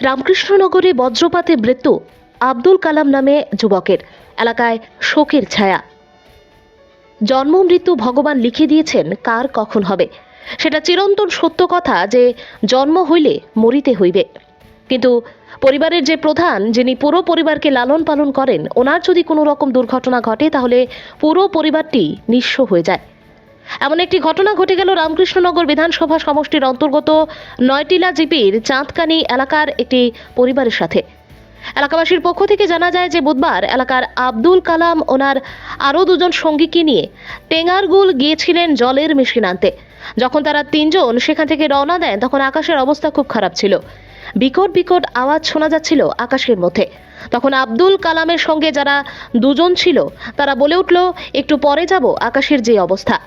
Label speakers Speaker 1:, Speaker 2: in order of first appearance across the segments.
Speaker 1: রামকৃষ্ণনগরে বজ্রপাতে মৃত্যু আব্দুল কালাম নামে যুবকের। এলাকায় শোকের ছায়া। জন্ম, মৃত্যু ভগবান লিখে দিয়েছেন কার কখন হবে। সেটা চিরন্তন সত্য কথা যে জন্ম হইলে মরিতে হইবে। কিন্তু পরিবারের যে প্রধান, যিনি পুরো পরিবারকে লালন পালন করেন, ওনার যদি কোনো রকম দুর্ঘটনা ঘটে, তাহলে পুরো পরিবারটি নিঃস্ব হয়ে যায়। এমন একটি ঘটনা ঘটে গেল রামকৃষ্ণনগর বিধানসভা সমষ্টির অন্তর্গত নয়টিলা জিপির চাঁদকানি এলাকার একটি পরিবারের সাথে। এলাকাবাসীর পক্ষ থেকে জানা যায় যে বুধবার এলাকার আব্দুল কালাম ওনার আরও দুজন সঙ্গীকে নিয়ে টেঙ্গারগুল গিয়েছিলেন জলের মেশিন আনতে। যখন তারা তিনজন সেখান থেকে রওনা দেন, তখন আকাশের অবস্থা খুব খারাপ ছিল। বিকট বিকট আওয়াজ শোনা যাচ্ছিল আকাশের মধ্যে। তখন আব্দুল কালামের সঙ্গে যারা দুজন ছিল, তারা বলে উঠল, একটু পরে যাব, আকাশের যে অবস্থা।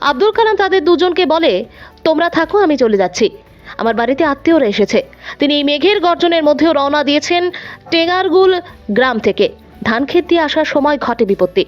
Speaker 1: আব্দুল কালাম তাদের দুজনকে বলে, তোমরা থাকো, আমি চলে যাচ্ছি। আমার বাড়িতে আত্মীয়রা এসেছে। তিনি মেঘের গর্জনের মধ্যেও রওনা দিয়েছেন টেঙ্গারগুল গ্রাম থেকে। ধান ক্ষেত দিয়ে আসার সময় ঘটে বিপত্তি।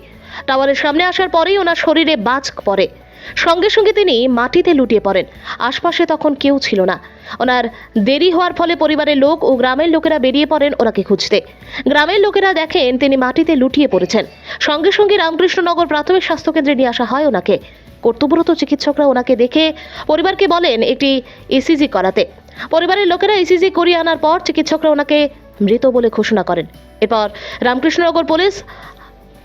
Speaker 1: টাওয়ারের সামনে আসার পরেই ওনার শরীরে বাজ পড়ে। সঙ্গে সঙ্গে তিনি মাটিতে লুটিয়ে পড়েন। আশপাশে তখন কেউ ছিল না। ওনার দেরি হওয়ার ফলে পরিবারের লোক ও গ্রামের লোকেরা বেরিয়ে পড়েন ওনাকে খুঁজতে। গ্রামের লোকেরা দেখেন তিনি মাটিতে লুটিয়ে পড়েছেন। সঙ্গে সঙ্গে রামকৃষ্ণনগর প্রাথমিক স্বাস্থ্যকেন্দ্রে নিয়ে আসা হয় ওনাকে। কর্তব্যরত চিকিৎসকরা ওনাকে দেখে পরিবারকে বলেন একটি ইসিজি করাতে। পরিবারের লোকেরা ইসিজি করিয়ে আনার পর চিকিৎসকরা ওনাকে মৃত বলে ঘোষণা করেন। এরপর রামকৃষ্ণনগর পুলিশ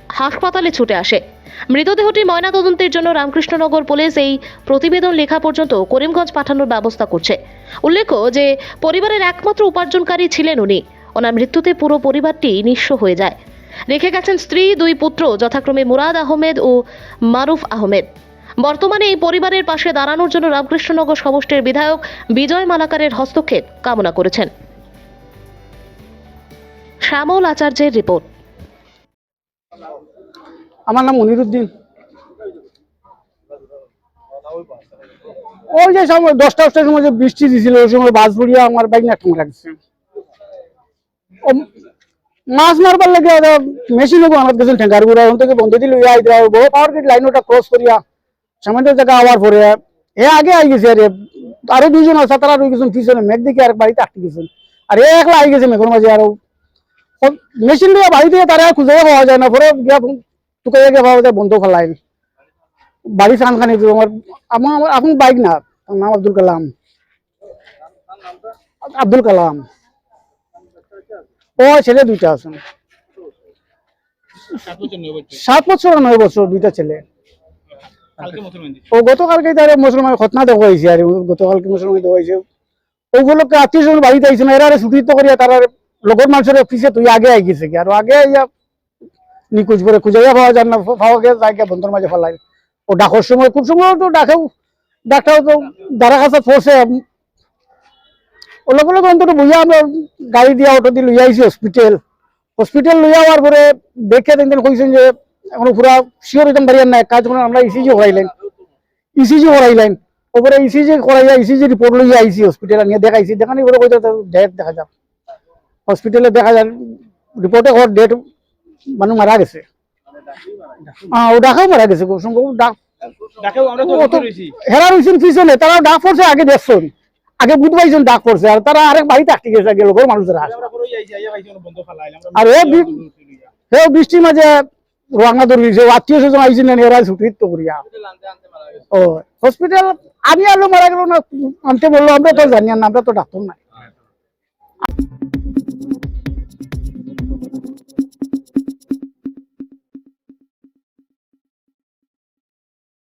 Speaker 1: হাসপাতালে ছুটে আসে। মৃতদেহটি ময়নাতদন্তের জন্য রামকৃষ্ণনগর পুলিশ এই প্রতিবেদন লেখা পর্যন্ত করিমগঞ্জ পাঠানোর ব্যবস্থা করছে। উল্লেখ্য যে, পরিবারের একমাত্র উপার্জনকারী ছিলেন উনি। ওনার মৃত্যুতে পুরো পরিবারটি নিঃস্ব হয়ে যায়। রেখে গেছেন স্ত্রী, দুই পুত্র, যথাক্রমে মুরাদ আহমেদ ও মারুফ আহমেদ। বর্তমানে এই পরিবারের পাশে দাঁড়ানোর জন্য রামকৃষ্ণনগর সমষ্টির বিধায়ক বিজয় মালাকারের হস্তক্ষেপ কামনা করেছেন। শ্যামল আচার্যের রিপোর্ট।
Speaker 2: আমার নাম মনিরুদ্দিন। ওই যে সময় দশটা দশটার সময় যে বৃষ্টি দিছিল, ওই সময় বাস পড়িয়া আমার বাইক নাটক লাগছে মাছ মারবার লাগে মেশিন লোক আমার গেছিল ঠেঙ্গার গুড়া ওখান থেকে বন্ধ দিল, ইয়া আইতে বহু পাওয়ার গেট লাইন ওটা ক্রস করিয়া সামান্য জায়গা আবার পরে এ আগে আই গেছে, আরে, আরও দুইজন আছে, তারা রয়ে গেছেন পিছনে মেঘ দিকে আর বাড়িতে আটকে গেছেন আর এ একলা আই গেছে মেঘের মাঝে আরও। মেশিন দিয়ে বাড়ি দিয়ে তারা খুঁজে পাওয়া যায় না পরে গিয়া তোকে বন্ধ ফেলাই বাড়ি চান খানি আমার আমার এখন বাইক না। নাম আব্দুল কালাম। আব্দুল কালাম। ও ছেলে দুইটা আছে। সাত বছর নয় বছর। দুইটা ছেলে। ও গতকালকে তার মুসলমান খতনা দেখা হয়েছে আর গতকালকে মুসলমান দেখা হয়েছে ওগুলোকে আত্মীয় স্বজন বাড়িতে আইছে না এরা ছুটি করিয়া তারা লগর মানুষের অফিসে তুই আগে আই গেছে আর আগে আইয়া নিকুজ করে খুঁজাইয়া পাওয়া যায় না পাওয়া গেছে বন্ধুর মাঝে ফেলাই। ও ডাকর সময় কোন সময় তো ডাকেও ডাক্তার তো দাঁড়া কাছে পৌঁছে ওগুলো লোক অন্তত বুঝা আমরা গাড়ি দিয়া অটো দিয়ে লইয়া আইছি হসপিটাল হসপিটাল লইয়া যাওয়ার পরে দেখে দেখেন কইছেন যে, এখন পুরা শিওর একদম বাড়িয়ার নাই, কাজ করে আমরা ইসিজি করাইলেন। ইসিজি করাইলেন। ওপরে ইসিজি করাইয়া ইসিজি রিপোর্ট লইয়া আইছি হসপিটালে নিয়ে দেখাইছি, দেখানি বলে কইতে ডেট দেখা যাক। হসপিটালে দেখা যায় রিপোর্টে ওর ডেট মানুষ মারা গেছে। হ্যাঁ ও ডাকাও মারা গেছে খুব সম্ভব ডাক। হেরা রয়েছেন পিছনে তারা ডাক পড়ছে আগে দেখছেন আগে বুধ পাইছেন ডাক পড়ছে আর তারা আরেক বাড়িতে আটকে গেছে আগে লোকের মানুষেরা আর হে বৃষ্টির মাঝে রঙা ধরিছে আত্মীয় স্বজন আইছেন এরা ছুটি তো করিয়া ও হসপিটাল আমি আলো মারা গেল না আনতে বলল আমরা তো জানি না আমরা তো ডাক্তার নাই।